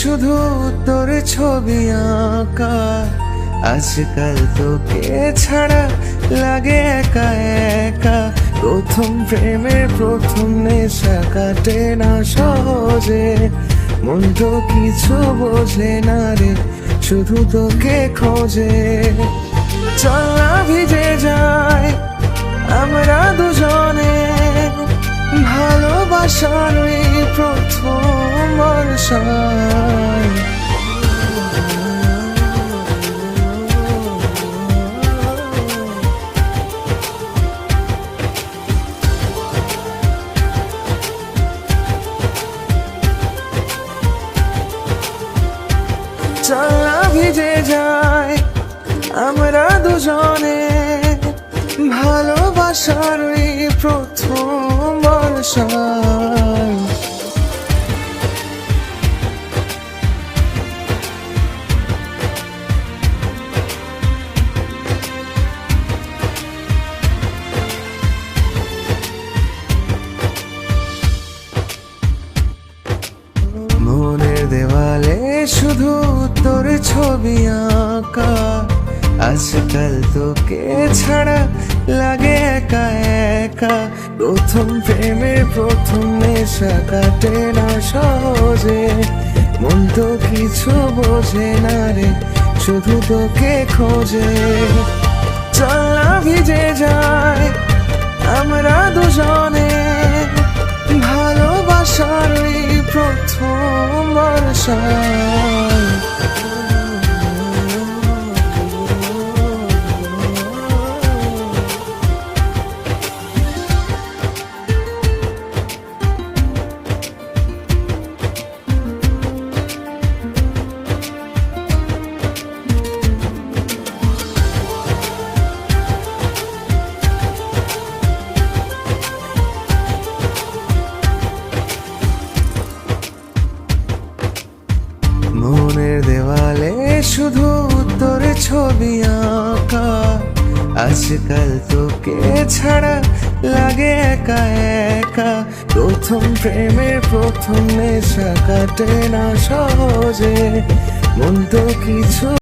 শুধু তোর ছবি আঁকা। আজকাল তোকে ছাড়া লাগে একা একা। প্রথম প্রেমের প্রথম নেশা কাটে না সহজে। মন তো কিছু বোঝে না রে, শুধু তোকে খোঁজে। চল ভিজে যায় আমরা দুজনে। ভালোবাসার প্রথম বর্ষায় ভিজে যায়। আমরা দুজনে ভালোবাসার এই প্রথম বর্ষায় শুধু তোর ছবি আঁকা। আজকাল তোকে ছাড়া লাগে একা একা। প্রথম প্রেমের প্রথম নেশা কাটে না সহজে। মন তো কিছু বোঝে না রে, শুধু তোকে খোঁজে। বর্ষায় ছবি আঁকা। আজকাল তোকে ছাড়া লাগে একা একা। প্রথম প্রেমের প্রথম নেশা কাটে না সহজে। মন তো কিছু